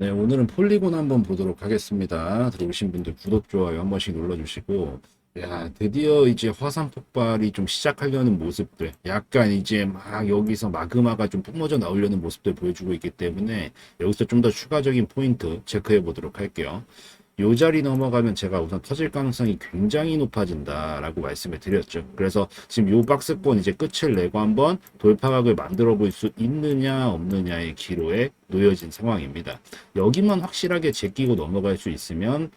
네, 오늘은 폴리곤 한번 보도록 하겠습니다. 들어오신 분들 구독, 좋아요 한 번씩 눌러주시고, 야, 드디어 이제 화산 폭발이 좀 시작하려는 모습들, 약간 이제 막 여기서 마그마가 좀 뿜어져 나오려는 모습들 보여주고 있기 때문에 여기서 좀 더 추가적인 포인트 체크해 보도록 할게요. 요 자리 넘어가면 제가 우선 터질 가능성이 굉장히 높아진다라고 말씀을 드렸죠. 그래서 지금 요 박스권 이제 끝을 내고 한번 돌파각을 만들어 볼 수 있느냐 없느냐의 기로에 놓여진 상황입니다. 여기만 확실하게 제끼고 넘어갈 수 있으면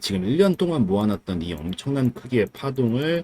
지금 1년 동안 모아놨던 이 엄청난 크기의 파동을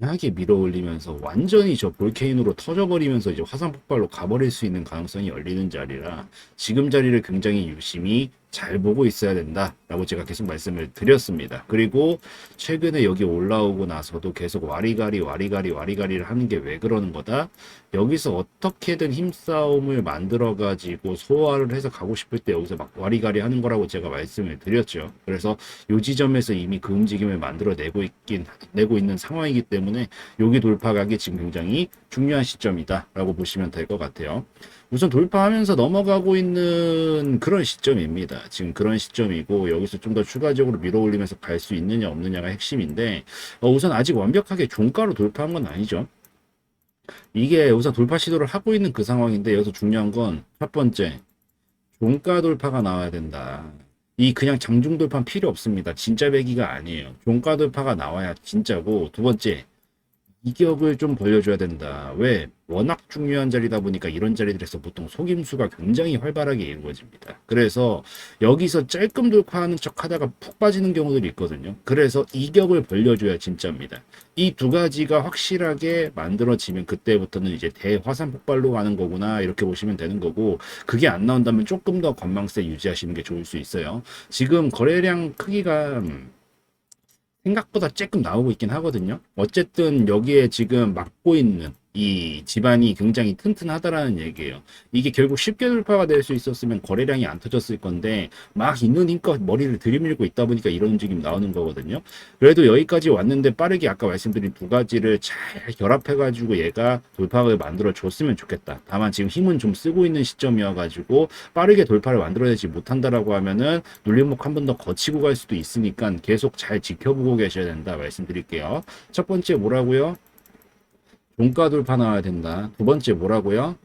강하게 밀어 올리면서 완전히 저 볼케인으로 터져버리면서 이제 화산 폭발로 가버릴 수 있는 가능성이 열리는 자리라 지금 자리를 굉장히 유심히 잘 보고 있어야 된다라고 제가 계속 말씀을 드렸습니다. 그리고 최근에 여기 올라오고 나서도 계속 와리가리 와리가리 와리가리를 하는 게 왜 그러는 거다? 여기서 어떻게든 힘싸움을 만들어 가지고 소화를 해서 가고 싶을 때 여기서 막 와리가리 하는 거라고 제가 말씀을 드렸죠. 그래서 요 지점에서 이미 그 움직임을 만들어 내고 있긴 내고 있는 상황이기 때문에 여기 돌파각이 지금 굉장히 중요한 시점이다라고 보시면 될 것 같아요. 우선 돌파하면서 넘어가고 있는 그런 시점입니다. 지금 그런 시점이고 여기서 좀 더 추가적으로 밀어 올리면서 갈 수 있느냐 없느냐가 핵심인데 어, 우선 아직 완벽하게 종가로 돌파한 건 아니죠. 이게 우선 돌파 시도를 하고 있는 그 상황인데 여기서 중요한 건 첫 번째 종가 돌파가 나와야 된다. 이 그냥 장중 돌파는 필요 없습니다. 진짜 배기가 아니에요. 종가 돌파가 나와야 진짜고 두 번째 이격을 좀 벌려줘야 된다. 왜? 워낙 중요한 자리다 보니까 이런 자리들에서 보통 속임수가 굉장히 활발하게 이루어집니다. 그래서 여기서 찔끔 돌파하는 척 하다가 푹 빠지는 경우들이 있거든요. 그래서 이격을 벌려줘야 진짜입니다. 이 두 가지가 확실하게 만들어지면 그때부터는 이제 대화산 폭발로 가는 거구나 이렇게 보시면 되는 거고 그게 안 나온다면 조금 더 건망세 유지하시는 게 좋을 수 있어요. 지금 거래량 크기가 음, 생각보다 조금 나오고 있긴 하거든요. 어쨌든 여기에 지금 막고 있는 이 집안이 굉장히 튼튼하다라는 얘기예요. 이게 결국 쉽게 돌파가 될 수 있었으면 거래량이 안 터졌을 건데 막 있는 힘껏 머리를 들이밀고 있다 보니까 이런 움직임 나오는 거거든요. 그래도 여기까지 왔는데 빠르게 아까 말씀드린 두 가지를 잘 결합해가지고 얘가 돌파를 만들어 줬으면 좋겠다. 다만 지금 힘은 좀 쓰고 있는 시점이어가지고 빠르게 돌파를 만들어내지 못한다라고 하면은 눌림목 한 번 더 거치고 갈 수도 있으니까 계속 잘 지켜보고 계셔야 된다 말씀드릴게요. 첫 번째 뭐라고요? 종가 돌파 나와야 된다. 두 번째 뭐라고요?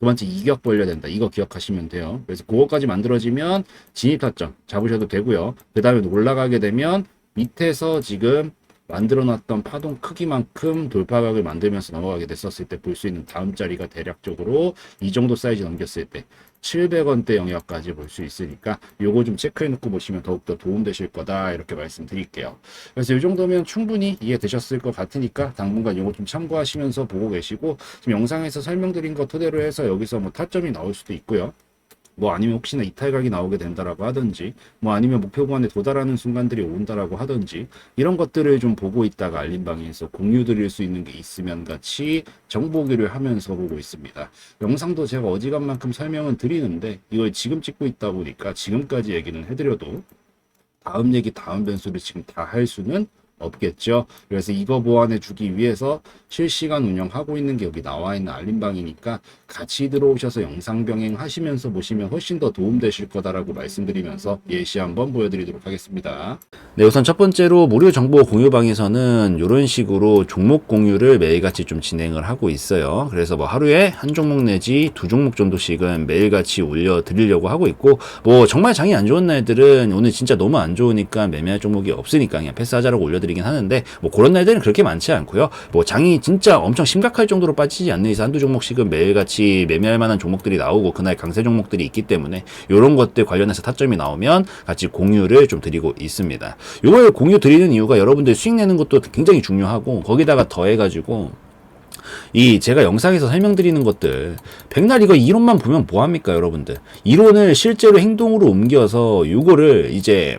두 번째 이격 벌려야 된다. 이거 기억하시면 돼요. 그래서 그거까지 만들어지면 진입 타점 잡으셔도 되고요. 그 다음에 올라가게 되면 밑에서 지금 만들어놨던 파동 크기만큼 돌파각을 만들면서 넘어가게 됐었을 때 볼 수 있는 다음 자리가 대략적으로 이 정도 사이즈 넘겼을 때 700원대 영역까지 볼 수 있으니까 요거 좀 체크해 놓고 보시면 더욱더 도움 되실 거다 이렇게 말씀드릴게요. 그래서 이 정도면 충분히 이해되셨을 것 같으니까 당분간 요거 좀 참고하시면서 보고 계시고 지금 영상에서 설명드린 거 토대로 해서 여기서 뭐 타점이 나올 수도 있고요. 뭐 아니면 혹시나 이탈각이 나오게 된다라고 하든지 뭐 아니면 목표 구간에 도달하는 순간들이 온다라고 하든지 이런 것들을 좀 보고 있다가 알림방에서 공유 드릴 수 있는 게 있으면 같이 정보기를 하면서 보고 있습니다. 영상도 제가 어지간 만큼 설명은 드리는데 이걸 지금 찍고 있다 보니까 지금까지 얘기는 해드려도 다음 얘기 다음 변수를 지금 다 할 수는 없겠죠. 그래서 이거 보완해 주기 위해서 실시간 운영하고 있는 게 여기 나와 있는 알림방이니까 같이 들어오셔서 영상 병행 하시면서 보시면 훨씬 더 도움되실 거다라고 말씀드리면서 예시 한번 보여드리도록 하겠습니다. 네, 우선 첫 번째로 무료 정보 공유방에서는 이런 식으로 종목 공유를 매일같이 좀 진행을 하고 있어요. 그래서 뭐 하루에 한 종목 내지 두 종목 정도씩은 매일같이 올려드리려고 하고 있고 뭐 정말 장이 안 좋은 날들은 오늘 진짜 너무 안 좋으니까 매매할 종목이 없으니까 그냥 패스하자라고 올려드리 긴 하는데 뭐 그런 날들은 그렇게 많지 않고요. 뭐 장이 진짜 엄청 심각할 정도로 빠지지 않는 이상 한두 종목씩은 매일같이 매매할 만한 종목들이 나오고 그날 강세 종목들이 있기 때문에 이런 것들 관련해서 타점이 나오면 같이 공유를 좀 드리고 있습니다. 이걸 공유 드리는 이유가 여러분들 수익 내는 것도 굉장히 중요하고 거기다가 더해가지고 이 제가 영상에서 설명드리는 것들 백날 이거 이론만 보면 뭐합니까 여러분들 이론을 실제로 행동으로 옮겨서 이거를 이제